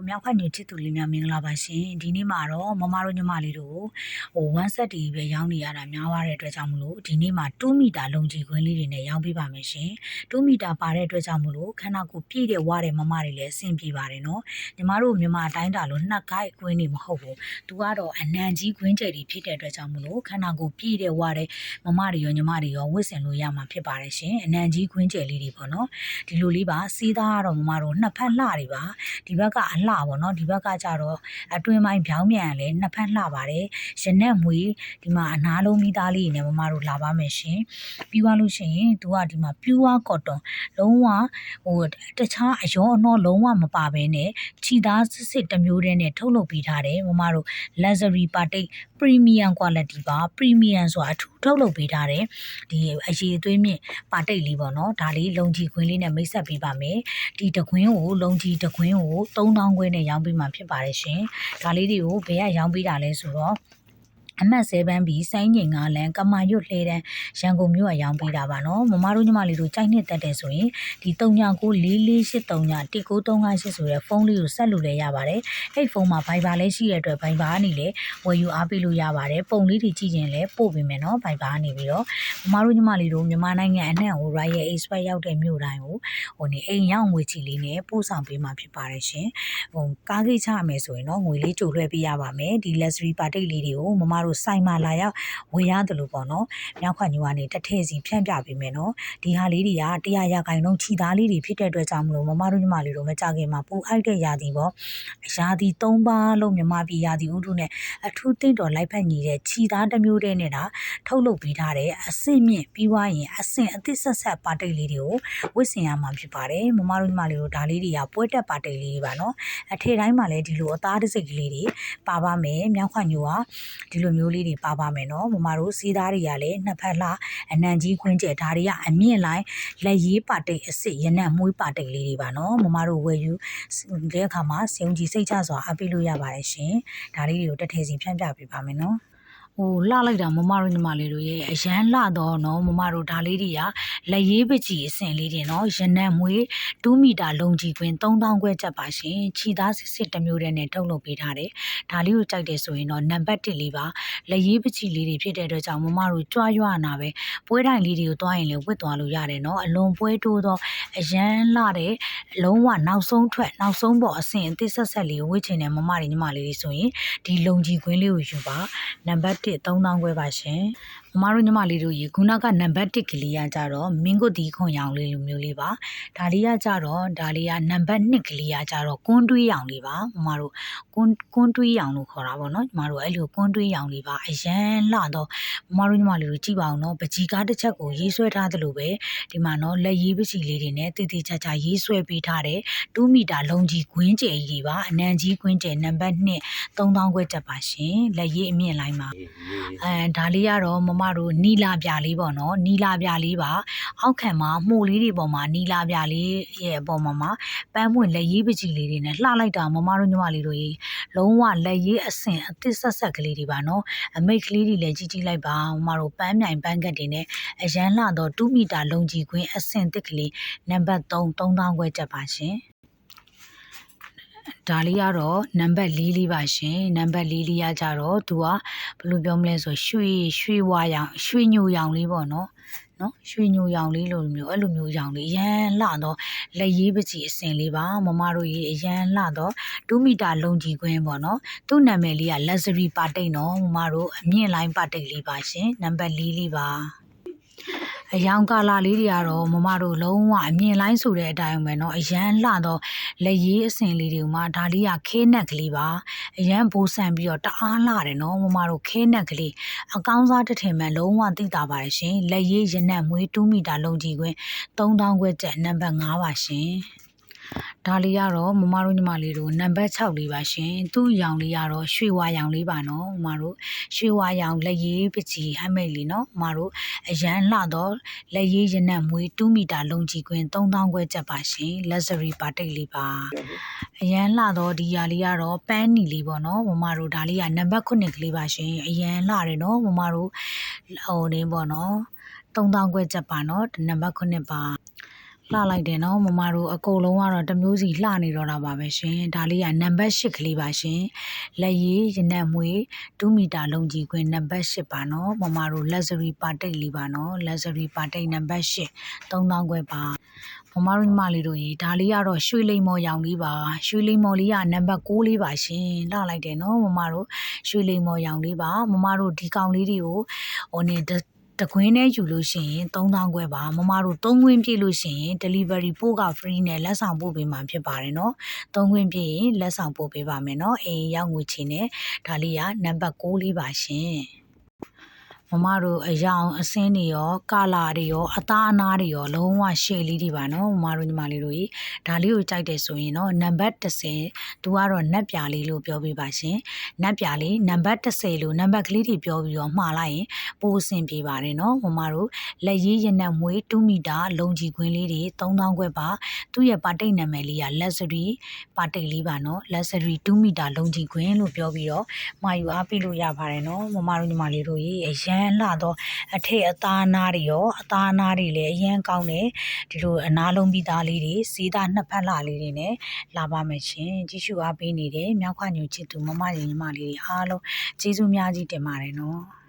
ကိုမြောက်ခတ်ညချစ်သူလေးများမင်္ဂလာပါရှင်ဒီနေ့မှာတော့မမတို့ညီမလေးတို့ဟို1 set တီပဲရောင်းနေရတာများသွားတဲ့အတွက်ကြောင့်မလို့ဒီနေ့မှာ2မီတာလုံကြီးခွင်းလေးတွေနဲ့ရောင်းပေးပါမယ်ရှင်2မီတာပါတဲ့အတွက်ကြောင့်မလို့ခန္ဓာကိုယ်ပြည့်တဲ့ဝါတဲ့မမတွေလည်းအဆင်ပြေပါတယ်နော်ညီမတို့မြန်မာတိုင်းတာလို့နှစ်ကိုက်ခွင်းနေမဟုတ်ဘူးသူကတော့အနံကြီးခွင်းကျယ်တွေဖြစ်တဲ့အတွက်ကြောင့်မလို့ခန္ဓာကိုယ်ပြည့်တဲ့ဝါတဲ့မမတွေရောညီမတွေရောဝတ်ဆင်လို့ရမှာဖြစ်ပါတယ်ရှင်အနံကြီးခွင်းကျယ်လေးတွေပေါ့နော်ဒီလိုလေးပါစီးသားကတော့မမတို့နှစ်ဖက်လှတွေပါဒီဘက်ကအလှပေါ့နော်ဒီဘက်ကကြတော့အတွင်းပိုင်းဖြောင်းမြန်လဲနှစ်ဖက်လှပါတယ်ရနက်မွေဒီမှာအနာလုံးမိသားလေးတွေနဲ့မမတို့လာပါမယ်ရှင်ပြီးသွားလို့ရှိရင်သူကဒီမှာ pure cotton လုံးဝဟိုတခြားအယောအနှောလုံးဝမပါဘဲနဲ့ခြိသားစစ်စစ်တစ်မျိုးတည်းနဲ့ထုတ်လုပ်ပေးထားတယ်မမတို့ luxury party premium quality ပါ premium ဆိုတာအထူးထုတ်လုပ်ပေးထားတယ်ဒီအရေးအသွေးမြင့်ပါတိတ်လေးပေါ့နော်ဒါလေးလုံကြီးခွင်းလေးနဲ့မိတ်ဆက်ပေးပါမယ်ဒီတခွင်းကိုလုံကြီးတခွင်းကို3000ခွဲနဲ့ရောင်းပေးမှာဖြစ်ပါတယ်ရှင်ဒါလေးတွေကိုဘယ်ကရောင်းပေးတာလဲဆိုတော့ အမှတ်7ဘန်းပြီးစိုင်းငိန်ကလန်ကမာရွတ်လှဲတန်းရန်ကုန်မြို့အရောင်းပေးတာပါနော်မမတို့ညီမလေးတို့ကြိုက်နှစ်တက်တယ်ဆိုရင်ဒီ399443193938ဆိုတဲ့ဖုန်းလေးကိုဆက်လို့လည်းရပါတယ်အဲ့ဖုန်းမှာ Viber လည်းရှိတဲ့အတွက် Viber ကနေလည်းဝယ်ယူအားပေးလို့ရပါတယ်ပုံလေးတွေကြည့်ရင်လည်းပို့ပေးမယ်နော် Viber ကနေပြီးတော့မမတို့ညီမလေးတို့မြန်မာနိုင်ငံအနှံ့ကို Royal Express ရောက်တဲ့မြို့တိုင်းကိုဟိုနေအိမ်ရောက်ငွေချီလေးနဲ့ပို့ဆောင်ပေးမှာဖြစ်ပါတယ်ရှင်ဟိုကားကိတ်ချရမယ်ဆိုရင်တော့ငွေလေးကြိုလွှဲပေးရပါမယ်ဒီ luxury party လေးတွေကိုမမတို့စိုက်မှလာရောက်ဝယ်ရတယ်လို့ပေါ့နော်မြောက်ခွညူကနေတစ်ထည့်စီဖြန့်ပြပေးမယ်နော်ဒီဟာလေးတွေကတရားရဂိုင်လုံးခြိသားလေးတွေဖြစ်တဲ့အတွက်ကြောင့်မလို့မမတို့ညီမလေးတို့မကြခင်မှာပူအိုက်တဲ့ရာသီပေါ့ရာသီ၃ပါးလုံးမြမပြည်ရာသီဥတုနဲ့အထူးတင့်တော်လိုက်ဖက်ညီတဲ့ခြိသားတစ်မျိုးတည်းနဲ့တာထုတ်လုပ်ပေးထားတဲ့အဆင့်မြင့်ပြီးွားရင်အဆင့်အသစ်ဆက်ဆက်ပါတိတ်လေးတွေကိုဝစ်ဆင်ရမှာဖြစ်ပါတယ်မမတို့ညီမလေးတို့ဒါလေးတွေကပွဲတက်ပါတိတ်လေးတွေပါနော်အထည်တိုင်းမှာလည်းဒီလိုအသားတစ်စိတ်ကလေးတွေပါပါမယ်မြောက်ခွညူကဒီလိုမျိုးလေးတွေပါပါမယ်နော်မမတို့စီးသားတွေကလည်းနှစ်ဖက်လှအနံကြီးခွင်းကျဲဒါတွေကအမြင့်လိုက်လက်ရေးပါတိတ်အစ်စ်ရနက်မွေးပါတိတ်လေးတွေပါနော်မမတို့ဝယ်ယူတဲ့အခါမှာစေုံကြီးစိတ်ချစွာအပေးလို့ရပါတယ်ရှင်ဒါလေးတွေကိုတက်ထည်စီဖြန့်ပြပေးပါမယ်နော် ဟိုလှလိုက်တာမမတို့ညီမလေးတို့ရဲ့အရန်လှတော့နော်မမတို့ဒါလေးတွေကလက်ရေးပကြီးအဆင့်လေးတွေနော်ရနက်မွေး2မီတာလုံကြီးခွင်း3000ခွဲချက်ပါရှင်ခြိသားစစ်စစ်တစ်မျိုးတည်းနဲ့ထုတ်လုပ်ပေးထားတယ်ဒါလေးကိုကြိုက်တယ်ဆိုရင်တော့နံပါတ်1လေးပါလက်ရေးပကြီးလေးတွေဖြစ်တဲ့အတွက်ကြောင့်မမတို့ကြွားရွာနာပဲပွဲတိုင်းလေးတွေကိုတွားရင်လည်းဝတ်သွားလို့ရတယ်နော်အလွန်ပွဲတိုးသောအရန်လှတဲ့လုံးဝနောက်ဆုံးထွက်နောက်ဆုံးပေါ်အဆင့်အသစ်ဆက်ဆက်လေးကိုဝတ်ချင်တဲ့မမတွေညီမလေးတွေဆိုရင်ဒီလုံကြီးခွင်းလေးကိုယူပါနံပါတ်1 3000ခွဲပါရှင်မမတို့ညီမလေးတို့ရေခုနကနံပါတ်1ကလေးကကြတော့မင်းကိုဒီခွန်ရောင်လေးလိုမျိုးလေးပါဒါလေးကကြတော့ဒါလေးကနံပါတ်2ကလေးကကြတော့ကွန်းတွေးရောင်လေးပါမမတို့ကွန်းကွန်းတွေးရောင်လို့ခေါ်တာပေါ့နော်ညီမတို့အဲ့လိုကွန်းတွေးရောင်လေးပါအရန်လှတော့မမတို့ညီမလေးတို့ကြည့်ပါအောင်နော်ပကြီးကားတစ်ချက်ကိုရေးဆွဲထားသလိုပဲဒီမှာနော်လက်ရေးပကြီးလေးတွေနဲ့တည်တည်ချာချာရေးဆွဲပေးထားတဲ့2မီတာလုံးကြီးခွင်းကျယ်ကြီးပါအနံကြီးခွင်းကျယ်နံပါတ်2 3000ခွဲချက်ပါရှင်လက်ရေးအမြင့်လိုင်းပါအဲဒါလေးကတော့မမတို့နီလာပြလေးပေါ့နော်နီလာပြလေးပါ အောက်ခံမှာမှုတ်လေးတွေပေါ်မှာနီလာပြလေးရဲ့အပေါ်မှာမှာပန်းပွင့်လက်ရေးပကြီးလေးတွေနဲ့လှလိုက်တာမမတို့ညီမလေးတို့ရေလုံးဝလက်ရေးအဆင့်အသစ်ဆက်ဆက်ကလေးတွေပါနော်အမိတ်ကလေးတွေလည်းကြီးကြီးလိုက်ပါမမတို့ပန်းမြိုင်ပန်းကတ်တွေနဲ့အရန်လှတော့2မီတာ လုံးကြီးခွင်းအဆင့်သစ်ကလေးနံပါတ်3 3000ခွဲချက်ပါရှင် ဒါလေးကတော့နံပါတ်4လေးပါရှင်နံပါတ်4လေးရကြတော့သူကဘယ်လိုပြောမလဲဆိုရွှေရွှေဝါရောင်ရွှေညိုရောင်လေးပေါ့နော်နော်ရွှေညိုရောင်လေးလိုမျိုးအဲ့လိုမျိုးရောင်လေးရန်လှတော့လက်ရေးပကြီးအစင်လေးပါမမတို့ရေအရန်လှတော့2မီတာလုံကြီးခွင်းပေါ့နော်သူ့နာမည်လေးက luxury ပါတိတ်နော်မမတို့အမြင့်လိုင်းပါတိတ်လေးပါရှင်နံပါတ်4လေးပါ အယောင်ကာလာလေးတွေကတော့မမတို့လုံးဝအမြင်လိုင်းဆိုတဲ့အတိုင်းပဲเนาะအရန်လှတော့လက်ရေးအစင်လေးတွေမှာဒါလေးကခဲနက်ကလေးပါအရန်ဘိုးဆန်ပြီးတော့တအားလှတယ်เนาะမမတို့ခဲနက်ကလေးအကောင်းစားတစ်ထင်မှန်လုံးဝသိတာပါတယ်ရှင်လက်ရေးရနက်မွေး2မီတာလုံးကြီးခွင်း3000ခွဲကျက်နံပါတ်5ပါရှင် ဒါလေးကတော့မမတို့ညီမလေးတို့နံပါတ်6လေးပါရှင်သူ့ရောင်လေးကတော့ရွှေဝါရောင်လေးပါနော်မမတို့ရွှေဝါရောင်လက်ရေးပကြီးဟမ်းမိတ်လေးနော်မမတို့အရန်လှတော့လက်ရေးရနက်မွေး2မီတာလုံးကြီးခွင်း3000ခွဲချက်ပါရှင် luxury ပါတိတ်လေးပါအရန်လှတော့ဒီရာလေးကတော့ပန်းနီလေးပေါ့နော်မမတို့ဒါလေးကနံပါတ်9ကလေးပါရှင်အရန်လှတယ်နော်မမတို့ဟိုနေပေါ့နော်3000ခွဲချက်ပါနော်နံပါတ်9ပါ လှလိုက်တယ်နော်မမတို့အကုန်လုံးကတော့တစ်မျိုးစီလှနေတော့တာပါပဲရှင်ဒါလေးကနံပါတ်8ကလေးပါရှင်လက်ရည်ရနက်မွေ2မီတာလုံးကြီးခွင်နံပါတ်8ပါနော်မမတို့ luxury ပါတိတ်လေးပါနော် luxury ပါတိတ်နံပါတ်8 3000ခွဲပါမမတို့ညီမလေးတို့ရေဒါလေးကတော့ရွှေလိမ္မော်ရောင်လေးပါရွှေလိမ္မော်လေးကနံပါတ်6လေးပါရှင်လှလိုက်တယ်နော်မမတို့ရွှေလိမ္မော်ရောင်လေးပါမမတို့ဒီကောင်လေးတွေကိုဟိုနေ တတကွင်းနဲ့ယူလို့ရှိရင်3000ခွဲပါမမတို့3ခွင်းပြည့်လို့ရှိရင် delivery ပို့က free နဲ့လက်ဆောင်ပို့ပေးမှာဖြစ်ပါတယ်နော်3ခွင်းပြည့်ရင်လက်ဆောင်ပို့ပေးပါမယ်နော်အေးရောက်ငွေချင်းနဲ့ဒါလေးကနံပါတ်6လေးပါရှင် မမတို့အယောင်အစင်းတွေရောကာလာတွေရောအသားအနားတွေရောလုံးဝရှေ့လေးတွေပါနော်မမတို့ညီမလေးတို့ကြီးဒါလေးကိုကြိုက်တယ်ဆိုရင်တော့နံပါတ်30သူကတော့နက်ပြာလေးလို့ပြောပြပါရှင်နက်ပြာလေးနံပါတ်30လို့နံပါတ်ကလေးတွေပြောပြီးတော့မှားလိုက်ရင်ပိုအဆင်ပြေပါတယ်နော်မမတို့လက်ရည်ရနက်မွေး2မီတာလုံကြီးခွင်းလေးတွေ3000ခွဲပါသူ့ရဲ့ပါတိတ်နာမည်လေးက luxury ပါတိတ်လေးပါနော် luxury 2မီတာလုံကြီးခွင်းလို့ပြောပြီးတော့မှာယူအားပေးလို့ရပါတယ်နော်မမတို့ညီမလေးတို့ရေအရန်လှတော့အထက်အသားအနားတွေရောအသားအနားတွေလည်းအရန်ကောင်းတယ်ဒီလိုအနားလုံးပြီးသားလေးတွေစီးသားနှစ်ဖက်လှလေးတွေနဲ့လာပါမယ်ရှင်ကြည့်ရှုအားပေးနေတဲ့မြောက်ခွညူချစ်သူမမညီမလေးတွေအားလုံးကျေးဇူးများကြီးတင်ပါတယ်နော်